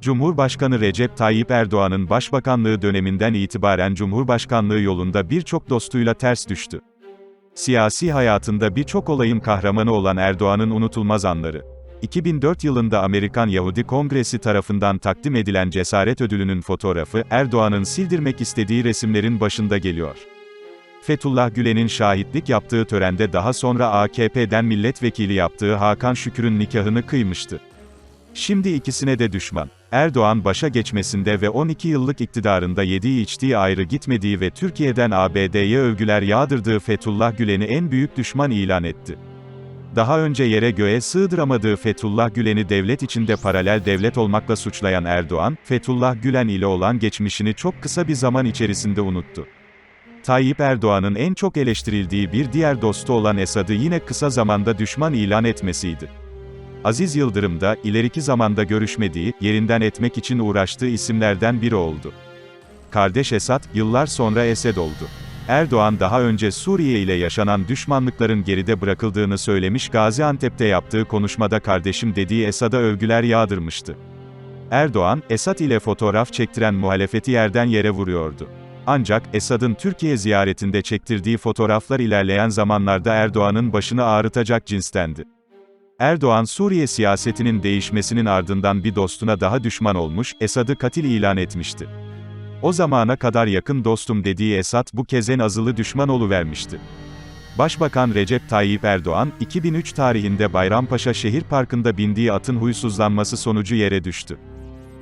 Cumhurbaşkanı Recep Tayyip Erdoğan'ın başbakanlığı döneminden itibaren Cumhurbaşkanlığı yolunda birçok dostuyla ters düştü. Siyasi hayatında birçok olayın kahramanı olan Erdoğan'ın unutulmaz anları. 2004 yılında Amerikan Yahudi Kongresi tarafından takdim edilen cesaret ödülünün fotoğrafı, Erdoğan'ın sildirmek istediği resimlerin başında geliyor. Fethullah Gülen'in şahitlik yaptığı törende daha sonra AKP'den milletvekili yaptığı Hakan Şükür'ün nikahını kıymıştı. Şimdi ikisine de düşman. Erdoğan başa geçmesinde ve 12 yıllık iktidarında yediği içtiği ayrı gitmediği ve Türkiye'den ABD'ye övgüler yağdırdığı Fethullah Gülen'i en büyük düşman ilan etti. Daha önce yere göğe sığdıramadığı Fethullah Gülen'i devlet içinde paralel devlet olmakla suçlayan Erdoğan, Fethullah Gülen ile olan geçmişini çok kısa bir zaman içerisinde unuttu. Tayyip Erdoğan'ın en çok eleştirildiği bir diğer dostu olan Esad'ı yine kısa zamanda düşman ilan etmesiydi. Aziz Yıldırım da, ileriki zamanda görüşmediği, yerinden etmek için uğraştığı isimlerden biri oldu. Kardeş Esad, yıllar sonra Esed oldu. Erdoğan daha önce Suriye ile yaşanan düşmanlıkların geride bırakıldığını söylemiş Gaziantep'te yaptığı konuşmada kardeşim dediği Esad'a övgüler yağdırmıştı. Erdoğan, Esad ile fotoğraf çektiren muhalefeti yerden yere vuruyordu. Ancak, Esad'ın Türkiye ziyaretinde çektirdiği fotoğraflar ilerleyen zamanlarda Erdoğan'ın başını ağrıtacak cinstendi. Erdoğan Suriye siyasetinin değişmesinin ardından bir dostuna daha düşman olmuş, Esad'ı katil ilan etmişti. O zamana kadar yakın dostum dediği Esad bu kez en azılı düşman oluvermişti. Başbakan Recep Tayyip Erdoğan, 2003 tarihinde Bayrampaşa Şehir Parkı'nda bindiği atın huysuzlanması sonucu yere düştü.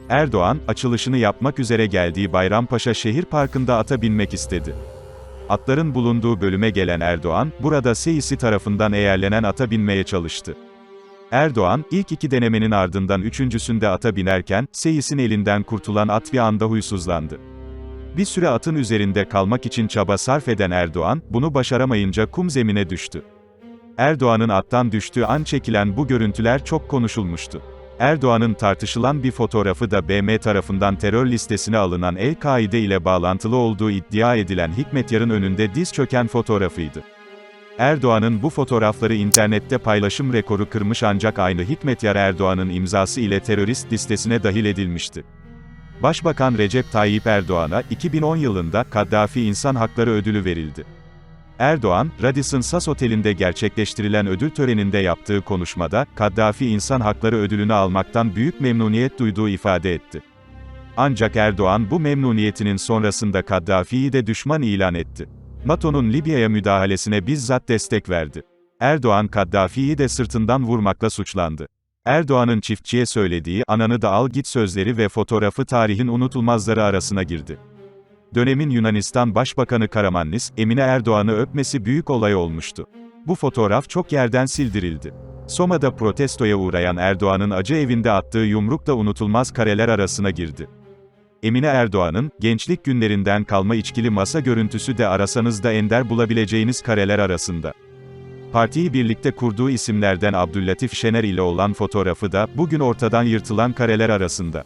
Erdoğan, açılışını yapmak üzere geldiği Bayrampaşa Şehir Parkı'nda ata binmek istedi. Atların bulunduğu bölüme gelen Erdoğan, burada seyisi tarafından eğerlenen ata binmeye çalıştı. Erdoğan, ilk iki denemenin ardından üçüncüsünde ata binerken, seyisin elinden kurtulan at bir anda huysuzlandı. Bir süre atın üzerinde kalmak için çaba sarf eden Erdoğan, bunu başaramayınca kum zemine düştü. Erdoğan'ın attan düştüğü an çekilen bu görüntüler çok konuşulmuştu. Erdoğan'ın tartışılan bir fotoğrafı da BM tarafından terör listesine alınan El-Kaide ile bağlantılı olduğu iddia edilen Hikmet Yar'ın önünde diz çöken fotoğrafıydı. Erdoğan'ın bu fotoğrafları internette paylaşım rekoru kırmış ancak aynı Hikmet Yar Erdoğan'ın imzası ile terörist listesine dahil edilmişti. Başbakan Recep Tayyip Erdoğan'a 2010 yılında Kaddafi İnsan Hakları Ödülü verildi. Erdoğan, Radisson Sas Oteli'nde gerçekleştirilen ödül töreninde yaptığı konuşmada, Kaddafi İnsan Hakları Ödülünü almaktan büyük memnuniyet duyduğu ifade etti. Ancak Erdoğan bu memnuniyetinin sonrasında Kaddafi'yi de düşman ilan etti. NATO'nun Libya'ya müdahalesine bizzat destek verdi. Erdoğan Kaddafi'yi de sırtından vurmakla suçlandı. Erdoğan'ın çiftçiye söylediği "ananı da al git" sözleri ve fotoğrafı tarihin unutulmazları arasına girdi. Dönemin Yunanistan Başbakanı Karamanlis, Emine Erdoğan'ı öpmesi büyük olay olmuştu. Bu fotoğraf çok yerden sildirildi. Soma'da protestoya uğrayan Erdoğan'ın acı evinde attığı yumruk da unutulmaz kareler arasına girdi. Emine Erdoğan'ın, gençlik günlerinden kalma içkili masa görüntüsü de arasanız da ender bulabileceğiniz kareler arasında. Partiyi birlikte kurduğu isimlerden Abdüllatif Şener ile olan fotoğrafı da, bugün ortadan yırtılan kareler arasında.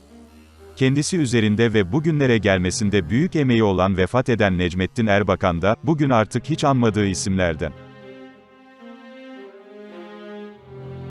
Kendisi üzerinde ve bugünlere gelmesinde büyük emeği olan vefat eden Necmettin Erbakan da, bugün artık hiç anmadığı isimlerden.